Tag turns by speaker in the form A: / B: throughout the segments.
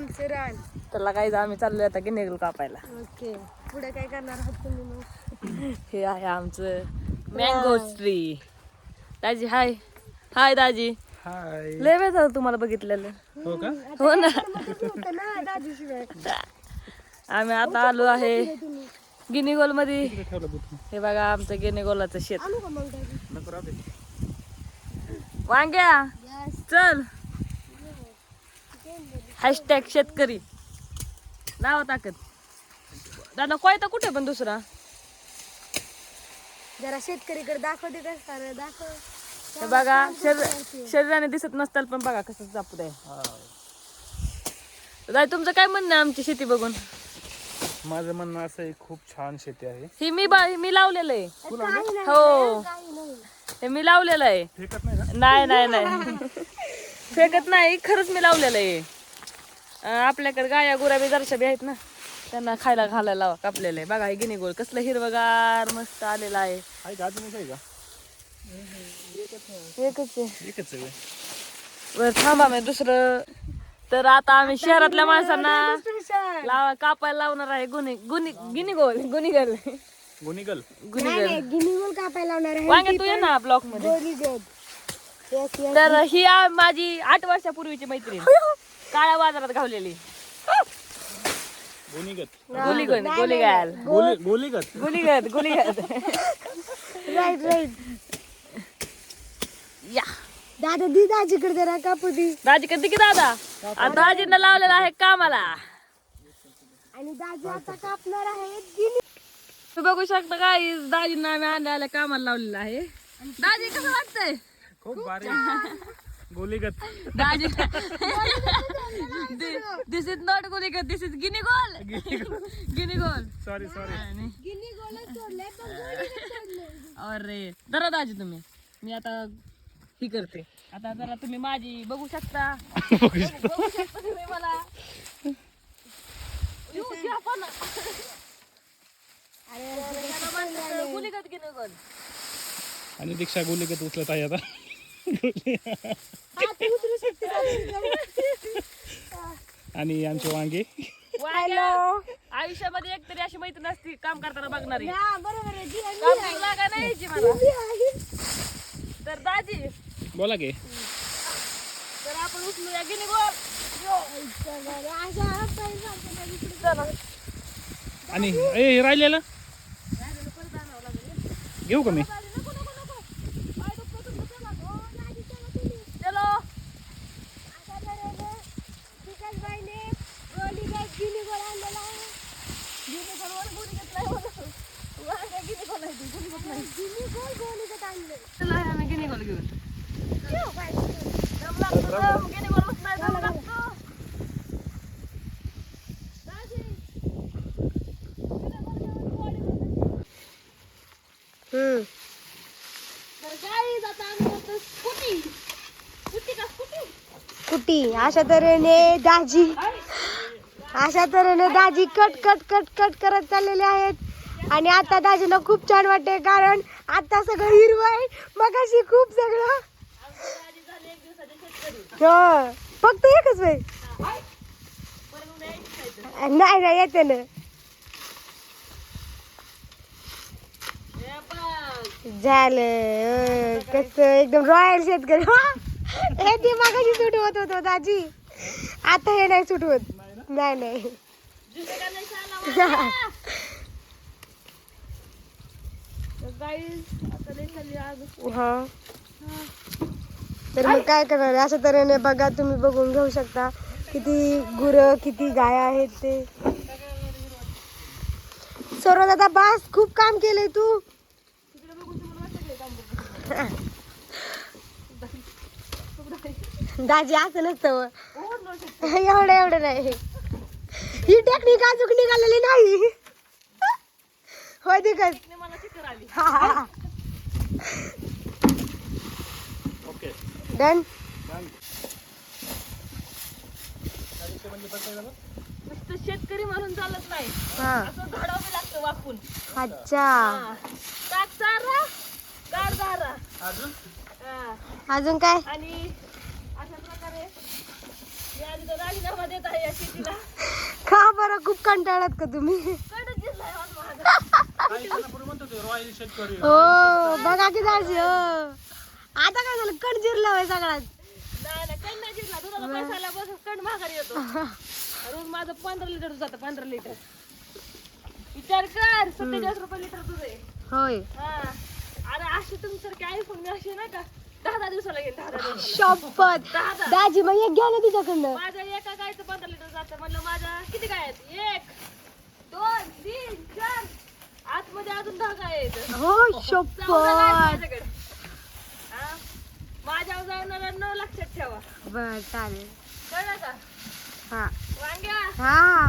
A: आमचं रान.
B: त्याला काही आम्ही चाललोय आता की निघल कापायला.
A: ओके. पुढे काय करणार आहात तुम्ही मग?
B: हे आहे आमचं मँगो ट्री दाजी हाय हाय दाजी.
C: हाय
B: लय वेळ झालं तुम्हाला बघितलेलं.
C: हो का?
B: हो ना. आम्ही आता आलो आहे
C: गिनीगोलमध्ये
B: हे बघा आमचं गिनीगोलाचं शेत. वांग्या
A: Yes.
B: चल. हॅशटॅग शेतकरी. नाव टाकत. दादा कोयता कुठे पण दुसरा?
A: जरा शेतकरीकडे दाखवते का सारं दाखव.
B: हे बघा शरीर शरीराने दिसत नसताल पण बघा कसं जापू द्या दादा तुमचं काय म्हणणं आहे आमची शेती बघून?
C: माझं म्हणणं असं आहे खूप छान शेती आहे.
B: ही मी बा मी लावलेलं आहे.
A: काही नाही
B: हो.
A: काही नाही
B: हे मी लावलेलं आहे.
C: फेकत नाही
B: नाही नाही नाही. फेकत नाही खरंच मी लावलेलं आहे. आपल्याकडे गाया गुरा बी जरशा बी आहेत ना. त्यांना खायला घालायला लावा कापलेलं आहे. बघा हे गिनी गोळ कसलं हिरवगार मस्त आलेलं आहे. एकच आहे.
C: एकच आहे
B: बरं थांबा मी दुसरं. तर आता आम्ही शहरातल्या माणसांना लावा कापायला लावणार आहे गुन्हे गुन्हे गिनी गोल गुन्हेगार
C: गुनिगल.
B: गुन्हेगार
A: गिनीगोल कापायला लावणार आहे.
B: वांगे तू ये ना ब्लॉकमध्ये
A: गोली
B: तर ही आ- माझी आठ वर्षापूर्वीची मैत्रीण. काळ्या बाजारात घावलेली.
C: गुनिगत
B: गोली गोल गोली गायल
C: गोली गोलीगत?
B: गुलीगत गुलीगत.
A: Right right.
B: या.
A: दादा दी दाजीकडे जरा कापू दी.
B: दाजी कधी की दादा. आता दाजींना लावलेला आहे कामाला.
A: आणि दाजी आता कापणार आहे.
B: तुम्ही बघू शकता काय दाजींना आम्ही आणलेल्या कामाला लावलेलं आहे. दाजी कसं वाटतंय?
C: खूप भारी. गोलीगत.
B: दाजी. दिस इज नॉट गुलीगत दिस इज गिनी गोल गिनी गोल
C: सॉरी सॉरी
A: गिनी गोलच सोडले पण गोलीगत सोडले
B: अरे जरा दाजी तुम्ही. मी आता ही करते. आता जरा तुम्ही माझी बघू शकता. बघू शकता. तुम्ही मला. येऊ द्या पण. त्याला म्हणतात गुलीगत गिनी गोल.
C: आणि दीक्षा गोलीगत उचलत आहे आता.
A: हा.
C: आणि आमचे वांगे.
B: हॅलो आयुष्यामध्ये एक तरी अशी मैत्रीण असती काम करताना बघणारी.
A: हा
B: नाही. तर दाजी.
C: बोला गे
B: तर आपण उचलूया. गोल.
A: चला.
C: आणि ए हे राहिलेलं? घेऊ का मी
A: नको, नको, नको. पाय दुखतो तुमचं, चला. हो, दाजी, चला तुम्ही.
B: चलो
A: अशा तऱ्हेने विकासबाईने गोलीगत गिनी गोल आणलेला आहे.
B: गिनी गोलवर गुली घेतलाय म्हणून. वांग्या गिनी गोल आहे ती, गुली घेत नाही.
A: गिनी गोल गोलीगत आणले.
B: चला आम्ही गिनी गोल घेऊन
A: ठेव बाय.
B: दम लागतो दम, गिनी गोल बसलाय, दम लागतो. तर guys, आता आम्ही करतो स्कूटी. स्कूटी का स्कूटी?
A: कुटी अशा तऱ्हेने दाजी अशा तऱ्हेने दाजी कट कट कट कट करत चाललेले आहेत. आणि आता दाजीला खूप छान वाटते कारण आता सगळं हिरवं आहे मग अशी खूप सगळं. हो. फक्त एकच वेळ नाही नाही येते ना. झालं. कस एकदम रॉयल शेतकरी. हे ती मागाशी होत होतो दाजी. आता हे नाही सुट होत. नाही
B: नाही. तर
A: हा. तर मग काय करणार? अशा तऱ्हेने बघा तुम्ही बघून घेऊ शकता. किती गुरं किती गाय आहेत ते. सर्व दादा बास खूप काम केलंय तू. दाजी असं नसतं. एवढं एवढं नाही. ही टेक्निक अजून निघालेली नाही. होय दिकत
B: ने मला चक्कर आली
A: हा. हा
C: ओके
A: डन
B: नुसतं शेतकरी म्हणून चालत नाही.
A: हा.
B: असं घडावं लागतं वाकून.
A: अच्छा.
B: हा. टाक चारा गार चारा
C: अजून.
A: अजून काय?
B: आणि अशा प्रकारे हे आधी तुमचा राजीनामा देत आहे या शेतीला
A: का बरं खूप कंटाळात का तुम्ही? हो बघा की दाजी हो. आता काय झालं? कण जिरला होय सगळ्यात.
B: नाही नाही कण नाही जिरला. दुधाला पैसा आला बस कण महागारी येतो. रोज माझं पंधरा लिटर जातं पंधरा लिटर. विचार कर सत्तेचाळीस रुपये लिटर दूध आहे.
A: होय.
B: हा. अरे अशी तुमच्यासारखे आयफोन मी अशी नाही का दहा दहा दिवसाला घेईन दहा दहा दिवसाला.
A: शपथ. दाजी मग एक घ्या ना तिच्याकडनं.
B: माझ्या एका गायचं पंधरा लिटर जातं. म्हणलं माझ्या किती गाय आहेत? एक दोन तीन चार. आतमध्ये अजून दहा गाय आहेत.
A: हो
B: चौदा गाय आहेत
A: शपथ
B: माझ्याकडे. हा? माझ्यावर जाणारा न लक्षात ठेवा.
A: बर चालेल.
B: कळलं का?
A: हा.
B: वांग्या?
A: हा.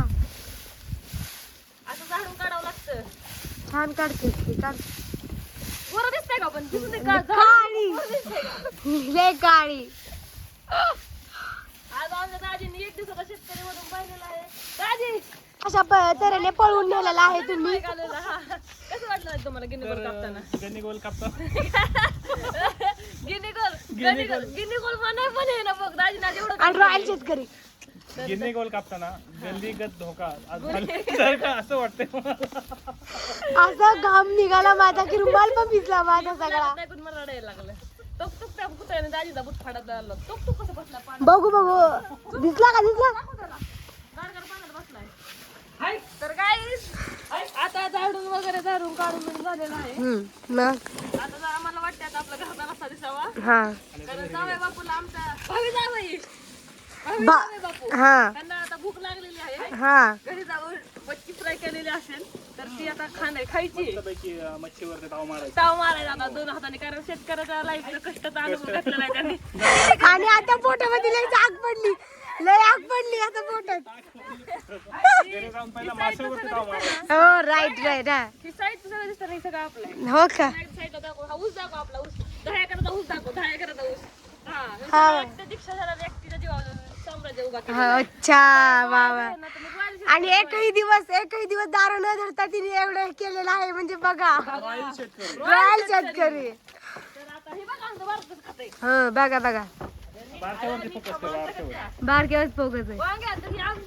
B: असं झाडून काढावं लागतं.
A: छान काढते ती काढ
B: बरं दिसतंय का पण? दिसून का?
A: काळी.
B: बरं दिसतंय का?
A: लय काळी.
B: आज आमच्या दाजीने एक दिवसाचा शेतकरी मधून पाहिलेला आहे. दाजी!
A: अशा प- तऱ्हेने पळवून नेलेला आहे तुम्ही.
B: हा. कसं वाटलं तुम्हाला गिनी गोल कापताना?
C: गणी गोल कापता.
B: गिनी गोल गिनी गोल गिनी गोल. म्हणाय पण आहे ना बघ दाजी ना एवढं
A: आणि रॉयल शेतकरी
C: गिनी गोल कापताना गल्लीगत धोका. आज जर का असं वाटतंय मला.
A: असा घाम निघाला माझा की रुमाल पण भिजला माझा सगळा.
B: मला रडायला लागलं. टोक टोक त्या कुत्र्याने दाजीचा बुट फाडत आला टोक टोक कसं बसला पाण्यात?
A: बघू बघू. दिसला का दिसला
B: गारगार पाण्यात बसलाय. हाय. तर काय आता झाडून वगैरे झाडून काढून बिडून झालेलं आहे.
A: हम्म मग?
B: आता जर आम्हाला वाटतं आता आपला घरचा रस्ता दिसावा.
A: हा.
B: कारण जावई बापूला भावी जावई. भावी
A: बा-
B: बापू.
A: हा.
B: त्यांना आता भूक लागलेली आहे.
A: हा.
B: घरी जाऊन मच्छी फ्राय केलेली असेल तर ती आता खाणे खायची.
C: पैकी ताव मारायचा.
B: ताव मारायचा आता दोन हाताने कारण शेतकऱ्याच्या लाईफचं कष्टाचा अनुभव घेतलेला आहे त्यांनी.
A: आणि आता पोटामध्ये लय आग पडली. लय आग पडली आता पोटात.
C: घरी जाऊन पहिला माशावरती ताव मारायचा.
A: हो राईट राईट हा.
B: ही साईड सगळं दिसतं नाही सगळं आपलं. आहे.
A: हो का?
B: दाखव हा ऊस दाखव आपला ऊस. दहा एकराचा ऊस दाखव दहा एकराचा ऊस. हा
A: हा.
B: दीक्षा झाला
A: अच्छा वा वा. आणि एकही दिवस एकही दिवस दारू न धरता तिने एवढं केलेलं आहे म्हणजे बघा.
C: रॉयल शेतकरी.
B: हे बघा
A: हो बघा
C: बारक्यावर
A: फोकस आहे.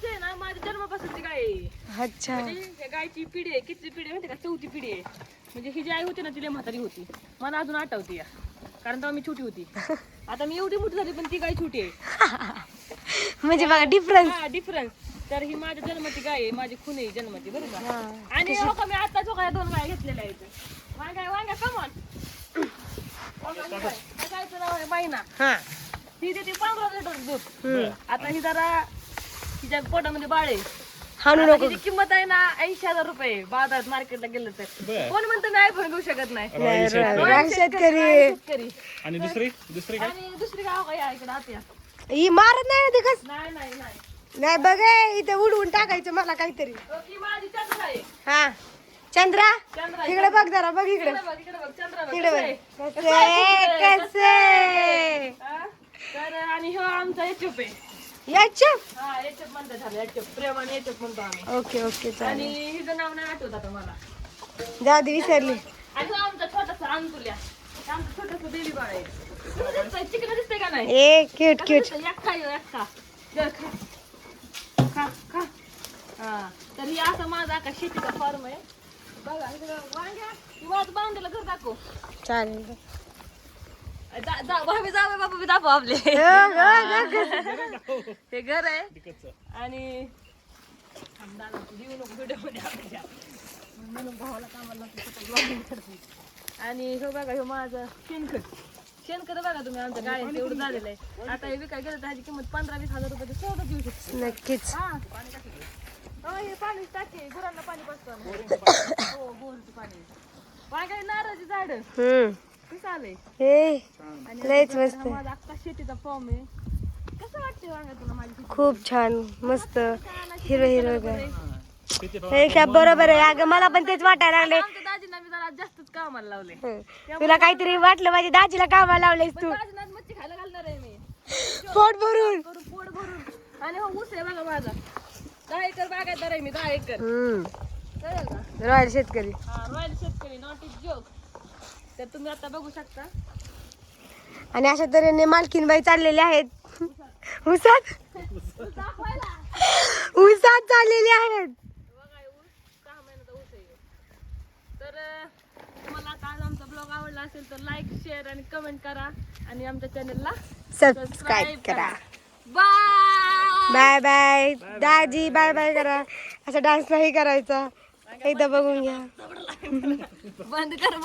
B: आहे ना माझ्या जन्मापासूनची गाय आहे.
A: अच्छा.
B: म्हणजे गायची पिढी आहे किती पिढी आहे माहिती का? चौथी पिढी आहे. म्हणजे ही जी आई होती ना ती लय म्हातारी होती. मला अजून आठवते या. कारण तेव्हा मी छोटी होती. आता मी एवढी मोठी झाली पण ती गाय छोटी आहे.
A: म्हणजे बघा डिफरन्स
B: हा डिफरन्स तर ही माझ्या जन्माची गाय आहे माझी खून आहे जन्माची बरं का? आणि हो का मी आताच हो का या दोन गाय घेतलेल्या आहेत. वांग्या वांग्या कमॉन गायचं नाव आहे बाईना
A: हा.
B: ही देते पंधरा लिटर दूध. आता ही जरा तिच्या पोटामध्ये बाळ आहे.
A: हाणू
B: आता
A: नको.
B: किंमत आहे ना ऐंशी हजार रुपये बाजारात मार्केटला गेलं तर. कोण म्हणतं नाही पण घेऊ शकत नाही?
C: शेतकरी. आणि दुसरी? दुसरी काय?
B: आणि दुसरी गाव काय आहे इकडे? आत्या
A: ही मारत नाही ना ती कस
B: नाही नाही नाही.
A: नाही बघ हे, इथं उडवून टाकायचं मला काहीतरी.
B: तो ती माझी चंद्र आहे.
A: हा. चंद्रा?
B: चंद्र आहे.
A: इकडे बघ जरा बघ इकडे.
B: इकडे बघ इकडे बघ चंद्र बघ.
A: इकडे
B: कसं
A: बघ
B: आहे?
A: कसे कसे
B: हा? तर आणि हो आमचा एचप आहे.
A: याच्या
B: हा एचप म्हणतात झालं एचप प्रेमाने एचप म्हणतो आम्ही.
A: ओके ओके
B: आणि
A: चालेल
B: हिचं नाव नाही आठवत आता मला.
A: जाऊ दे विसरली.
B: आणि हो आमचा छोटासा अंकुल्या आमचं छोटस बेबी बाळ आहे. चिकन दिसतंय का नाही?
A: ए क्यूट क्यूट
B: हा तर ही असं माझा का शेतीचा फॉर्म आहे. बघा इकडं वांग्या. बांधलेलं घर दाखव.
A: चालेल.
B: भाभी जावे बाबा बी दाखव आपले.
A: हे
B: घर आहे. आणि तू देऊ नको मध्ये. म्हणून भावाला कामाला. आणि हे बघा हे माझं शेणखत. शेणखत बघा तुम्ही आमच्या गाड्यांचं? एवढं झालेलं आहे. आता हे विकाय गेलं तर ह्याची किंमत पंधरा वीस हजार रुपये सहज देऊ शकतो.
A: नक्कीच.
B: हा. हो हे पाणी टाके गुरांना पाणी पाजतो हो बोरचं पाणी. पाणी काय नारळाची झाड?
A: हम्म.
B: कसं आलंय?
A: ए
B: आणि
A: लयच
B: हा
A: मस्त
B: माझा अख्खा शेतीचा फॉर्म आहे. कसं वाटते वांगा तुला माझी?
A: खूप छान मस्त हिरो हिरो हे काय बरोबर आहे. अगं मला पण तेच वाटायला लागले
B: आमच्या दाजींना मी जरा जास्तच कामाला लावले.
A: तुला काहीतरी वाटलं माझ्या दाजीला कामाला लावलेस तू.
B: दाजींना मच्छी खायला घालणार आहे मी.
A: पोट भरून.
B: पोट भरून आणि हो ऊस आहे बघा माझा. दहा एकर बागायतदार आहे मी दहा एकर.
A: हम्म.
B: कळेल का
A: रॉयल शेतकरी.
B: हा रॉयल शेतकरी नॉट इज जोक तर तुम्ही आता बघू शकता.
A: आणि अशा तऱ्हेने मालकीनबाई चाललेले आहेत. उसात ऊसात चाललेले आहेत
B: बघा हे ऊस सहा महिन्याचा ऊस आहे ह्यो. तर तुम्हाला आता आज आमचा ब्लॉग आवडला असेल तर लाईक शेअर आणि कमेंट करा. आणि आमच्या चॅनलला
A: सबस्क्राईब करा.
B: बाय
A: बाय बाय दाजी बाय बाय करा. असा डान्स नाही करायचा. एकदा बघून घ्या.
B: बंद कर.